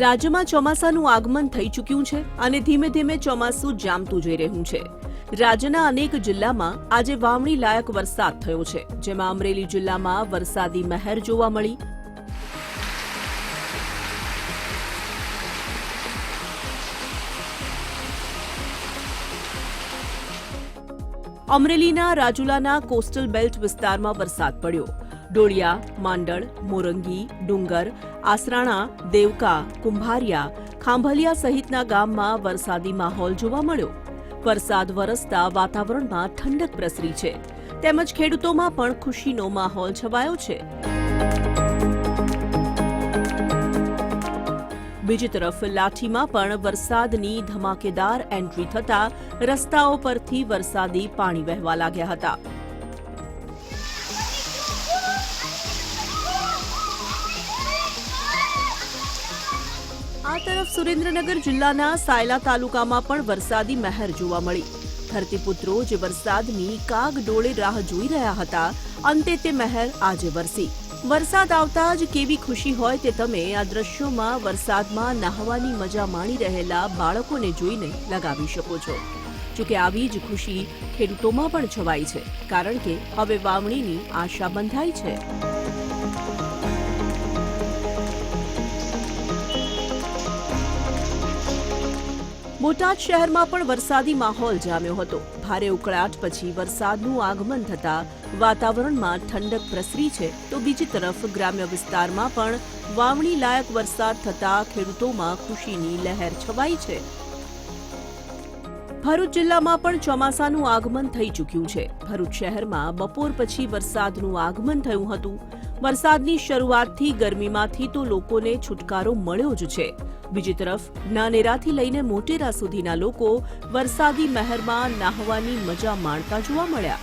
રાજ્યમાં ચોમાસાનું આગમન થઈ ચૂક્યું છે અને ધીમે ધીમે ચોમાસું જામતું જઈ રહ્યું છે. રાજ્યના અનેક જિલ્લામાં આજે વાવણી લાયક વરસાદ થયો છે, જેમાં અમરેલી જિલ્લામાં વરસાદી મહેર જોવા મળી. અમરેલીના રાજુલાના કોસ્ટલ બેલ્ટ વિસ્તારમાં વરસાદ પડ્યો. ડોળિયા, માંડળ, મોરંગી, ડુંગર, આસરાણા, દેવકા, કુંભારિયા, ખાંભલિયા સહિતના ગામમાં વરસાદી માહોલ જોવા મળ્યો. વરસાદ વરસતા વાતાવરણમાં ઠંડક પ્રસરી છે. તેમજ ખેડૂતોમાં પણ ખુશીનો માહોલ છવાયો છે. બીજી તરફ લાઠીમાં પણ વરસાદની ધમાકેદાર એન્ટ્રી થતા રસ્તાઓ પરથી વરસાદી પાણી વહેવા લાગ્યા હતા. આ તરફ સુરેન્દ્રનગર જિલ્લાના સાયલા તાલુકામાં પણ વરસાદી મહેર જોવા મળી. ધરતીપુત્રો જે વરસાદની કાગ ડોળે રાહ જોઈ રહ્યા હતા, અંતે તે મહેર આજે વરસી. વરસાદ આવતા જ કેવી ખુશી હોય તે તમે આ દ્રશ્યોમાં વરસાદમાં નહાવાની મજા માણી રહેલા બાળકોને જોઈને લગાવી શકો છો. જોકે આવી જ ખુશી ખેડૂતોમાં પણ છવાઈ છે, કારણ કે હવે વાવણીની આશા બંધાઈ છે. બોટાદ શહેરમાં પણ વરસાદી માહોલ જામ્યો હતો. ભારે ઉકળાટ પછી વરસાદનું આગમન થતા વાતાવરણમાં ઠંડક પ્રસરી છે તો બીજી તરફ ગ્રામ્ય વિસ્તારમાં પણ વાવણી લાયક વરસાદ થતા ખેડૂતોમાં ખુશીની લહેર છવાઈ છે. ભરૂચ જિલ્લામાં પણ ચોમાસાનું આગમન થઈ ચૂક્યું છે. ભરૂચ શહેરમાં બપોર પછી વરસાદનું આગમન થયું હતું. વરસાદની શરૂઆતથી ગરમીમાંથી તો લોકોને છુટકારો મળ્યો જ છે. બીજી તરફ, નાનેરાથી લઈને મોટેરા સુધીના લોકો વરસાદી મહેરમાં નાહવાની મજા માણતા જોવા મળ્યા.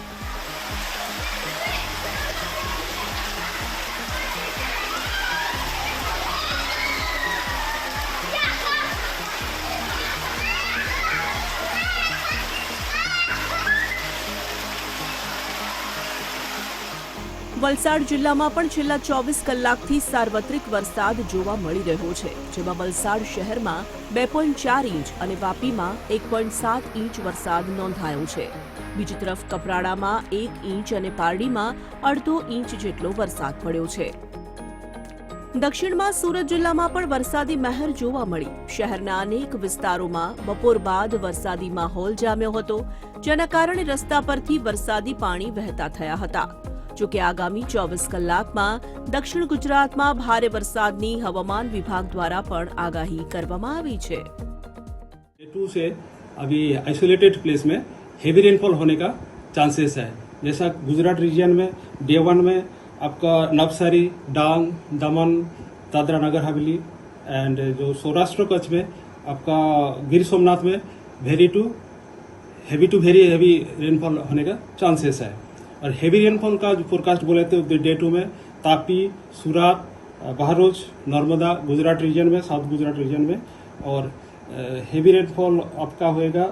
વલસાડ જિલ્લામાં પણ છેલ્લા ચોવીસ કલાકથી સાર્વત્રિક વરસાદ જોવા મળી રહ્યો છે, જેમાં વલસાડ શહેરમાં બે પોઈન્ટ ચાર ઇંચ અને વાપીમાં એક પોઈન્ટ સાત ઇંચ વરસાદ નોંધાયો છે. બીજી તરફ કપરાડામાં એક ઇંચ અને પારડીમાં અડધો ઇંચ જેટલો વરસાદ પડ્યો છે. દક્ષિણમાં સુરત જિલ્લામાં પણ વરસાદી મહેર જોવા મળી. શહેરના અનેક વિસ્તારોમાં બપોર બાદ વરસાદી માહોલ જામ્યો હતો, જેના કારણે રસ્તા પરથી વરસાદી પાણી વહેતા થયા હતા. જોકે આગામી ચોવીસ કલાકમાં દક્ષિણ ગુજરાતમાં ભારે વરસાદની હવામાન વિભાગ દ્વારા પણ આગાહી કરવામાં આવી છે डे टू से अभी आइसोलेटेड प्लेस में हेवी रेनफॉल होने का चांसेस है जैसा गुजरात रीजन में डे वन में आपका नवसारी डांग दमन दादरा नगर हवेली एंड जो सौराष्ट्र कच्छ में आपका गिर सोमनाथ में very to heavy to very heavy rainfall होने का चांसेस है और हेवी रेनफॉल का जो फोरकास्ट बोले थे डे टू में तापी सूरत बहरोच नर्मदा गुजरात रीजन में साउथ गुजरात रीजन में और हेवी रेनफॉल आपका होएगा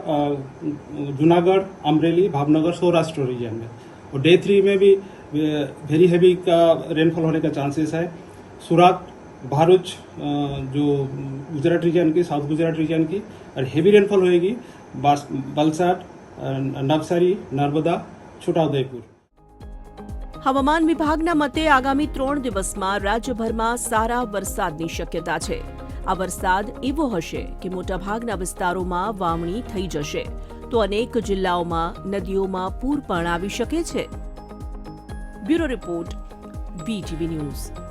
जूनागढ़ अमरेली भावनगर सौराष्ट्र रीजन में। और डे थ्री में भी वेरी हैवी का रेनफॉल होने का चांसेस है। सूरत भारूच जो गुजरात रीजन की साउथ गुजरात रीजन की और हेवी रेनफॉल होएगी अ, नवसारी नर्मदा छोटाउदेपुर હવામાન વિભાગના મતે આગામી ત્રણ દિવસમાં રાજ્યભરમાં સારા વરસાદની શક્યતા છે. આ વરસાદ એવો હશે કે મોટાભાગના વિસ્તારોમાં વાવણી થઈ જશે. તો અનેક જિલ્લાઓમાં નદીઓમાં પૂર પણ આવી શકે છે. Bureau report BTV news.